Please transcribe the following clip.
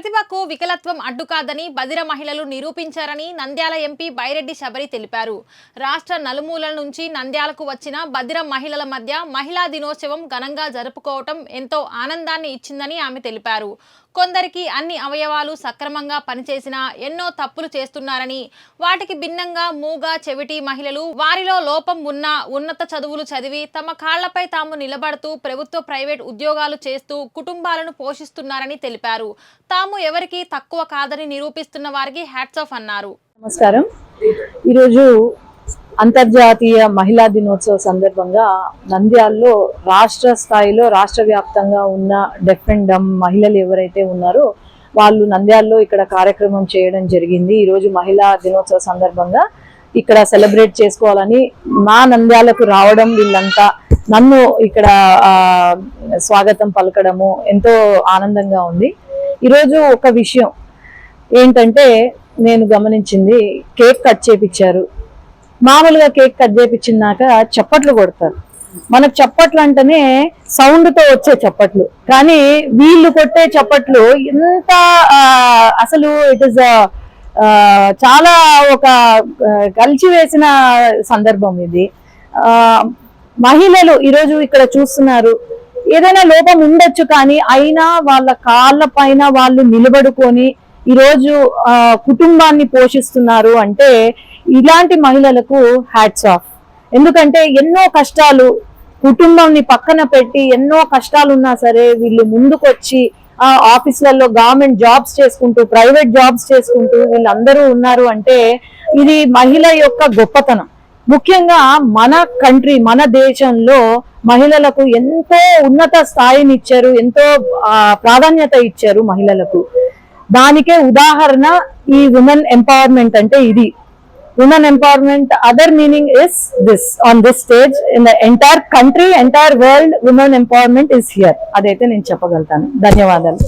ప్రతిభకు వికలత్వం అడ్డు కాదని బదిర మహిళలు నిరూపించారని నంద్యాల ఎంపీ బైరెడ్డి శబరి తెలిపారు. రాష్ట్ర నలుమూలల నుంచి నంద్యాలకు వచ్చిన బదిర మహిళల మధ్య మహిళా దినోత్సవం ఘనంగా జరుపుకోవటం ఎంతో ఆనందాన్ని ఇచ్చిందని ఆమె తెలిపారు. కొందరికి అన్ని అవయవాలు సక్రమంగా పనిచేసినా ఎన్నో తప్పులు చేస్తున్నారని వాటికి భిన్నంగా మూగ చెవిటి మహిళలు వారిలో లోపం ఉన్న ఉన్నత చదువులు చదివి తమ కాళ్ళపై తాము నిలబడుతూ ప్రభుత్వ ప్రైవేట్ ఉద్యోగాలు చేస్తూ కుటుంబాలను పోషిస్తున్నారని తెలిపారు. తాము ఎవరికి తక్కువ కాదని నిరూపిస్తున్న వారికి హ్యాట్స్ ఆఫ్ అన్నారు. నమస్కారం. ఈరోజు అంతర్జాతీయ మహిళా దినోత్సవ సందర్భంగా నంద్యాల్లో రాష్ట్ర స్థాయిలో రాష్ట్ర వ్యాప్తంగా ఉన్న డెఫ్ అండ్ డమ్ మహిళలు ఎవరైతే ఉన్నారో వాళ్ళు నంద్యాలలో ఇక్కడ కార్యక్రమం చేయడం జరిగింది. ఈరోజు మహిళా దినోత్సవ సందర్భంగా ఇక్కడ సెలబ్రేట్ చేసుకోవాలని మా నంద్యాలకు రావడం వీళ్ళంతా నన్ను ఇక్కడ స్వాగతం పలకడము ఎంతో ఆనందంగా ఉంది. ఈరోజు ఒక విషయం ఏంటంటే నేను గమనించింది కేక్ కట్ చేపించారు మామూలుగా కేక్ కట్ చేపించినాక చప్పట్లు కొడతారు. మనకు చప్పట్లు అంటేనే సౌండ్తో వచ్చే చప్పట్లు. కానీ వీళ్ళు కొట్టే చప్పట్లు ఎంత అసలు ఇట్ ఇస్ చాలా ఒక కలిసి వేసిన సందర్భం ఇది. మహిళలు ఈరోజు ఇక్కడ చూస్తున్నారు. ఏదైనా లోపం ఉండొచ్చు కానీ అయినా వాళ్ళ కాళ్ళ పైన వాళ్ళు నిలబడుకొని ఈరోజు కుటుంబాన్ని పోషిస్తున్నారు అంటే ఇలాంటి మహిళలకు హ్యాట్స్ ఆఫ్ ఎందుకంటే ఎన్నో కష్టాలు కుటుంబాన్ని పక్కన పెట్టి ఎన్నో కష్టాలు ఉన్నా సరే వీళ్ళు ముందుకొచ్చి ఆ ఆఫీసులలో గవర్నమెంట్ జాబ్స్ చేసుకుంటూ ప్రైవేట్ జాబ్స్ చేసుకుంటూ వీళ్ళందరూ ఉన్నారు అంటే ఇది మహిళ యొక్క గొప్పతనం. ముఖ్యంగా మన కంట్రీ మన దేశంలో మహిళలకు ఎంతో ఉన్నత స్థాయిని ఇచ్చారు ఎంతో ప్రాధాన్యత ఇచ్చారు మహిళలకు. దానికే ఉదాహరణ ఈ ఉమెన్ ఎంపవర్మెంట్ అంటే ఇది. Women empowerment other meaning is this on this stage in the entire country entire world women empowerment is here అదైతే నేను చెప్పగలుగుతాను. ధన్యవాదాలు.